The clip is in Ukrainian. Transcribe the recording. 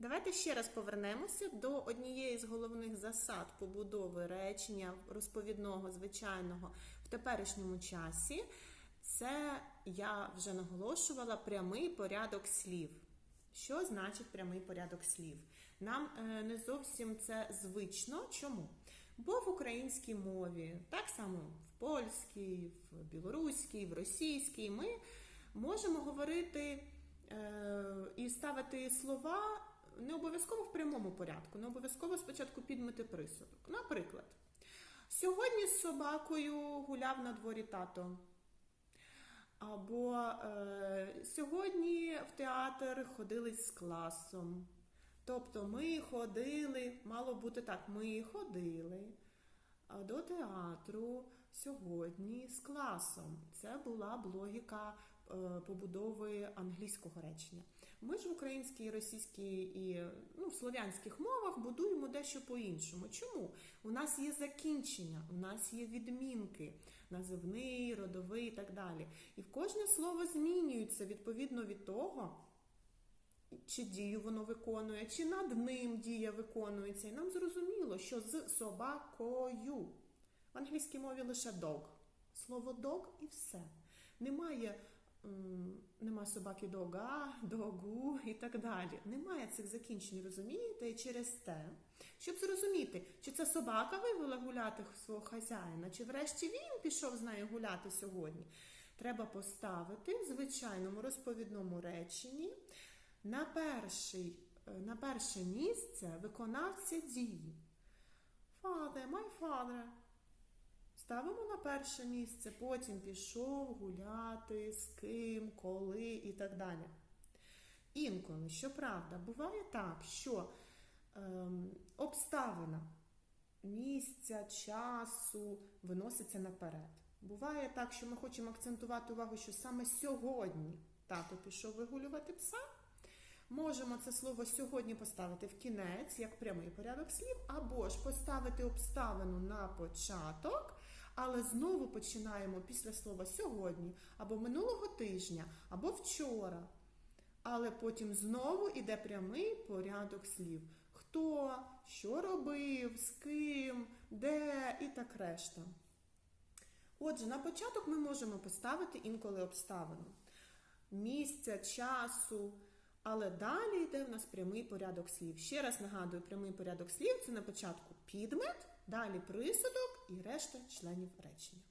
Давайте ще раз повернемося до однієї з головних засад побудови речення розповідного, звичайного в теперішньому часі. Це я вже наголошувала прямий порядок слів. Що значить прямий порядок слів? Нам е, не зовсім це звично. Чому? Бо в українській мові, так само в польській, в білоруській, в російській, ми можемо говорити е, і ставити слова не обов'язково в прямому порядку, не обов'язково спочатку підмити присудок. Наприклад, сьогодні з собакою гуляв на дворі тато. Або е, сьогодні в театр ходили з класом. Тобто ми ходили, мало бути так, ми ходили до театру сьогодні з класом. Це була б логіка побудови англійського речення. Ми ж в українській, російській і ну, в слов'янських мовах будуємо дещо по-іншому. Чому? У нас є закінчення, у нас є відмінки, називний, родовий і так далі. І в кожне слово змінюється відповідно від того. Чи дію воно виконує, чи над ним дія виконується. І нам зрозуміло, що з собакою в англійській мові лише dog. Слово dog і все. Немає, м, немає собаки дога, догу і так далі. Немає цих закінчень, розумієте? І через те, щоб зрозуміти, чи це собака вивела гуляти свого хазяїна, чи врешті він пішов з нею гуляти сьогодні. Треба поставити в звичайному розповідному реченні на, перший, е, на перше місце виконавця дії. Father, my father. Ставимо на перше місце, потім пішов гуляти, з ким, коли і так далі. Інколи, щоправда, буває так, що ем, обставина місця, часу виноситься наперед. Буває так, що ми хочемо акцентувати увагу, що саме сьогодні тато пішов вигулювати пса. Можемо це слово сьогодні поставити в кінець, як прямий порядок слів, або ж поставити обставину на початок, але знову починаємо після слова сьогодні, або минулого тижня, або вчора. Але потім знову йде прямий порядок слів. Хто, що робив, з ким, де і так решта. Отже, на початок ми можемо поставити інколи обставину місця, часу. Але далі йде в нас прямий порядок слів. Ще раз нагадую, прямий порядок слів це на початку підмет, далі присудок і решта членів речення.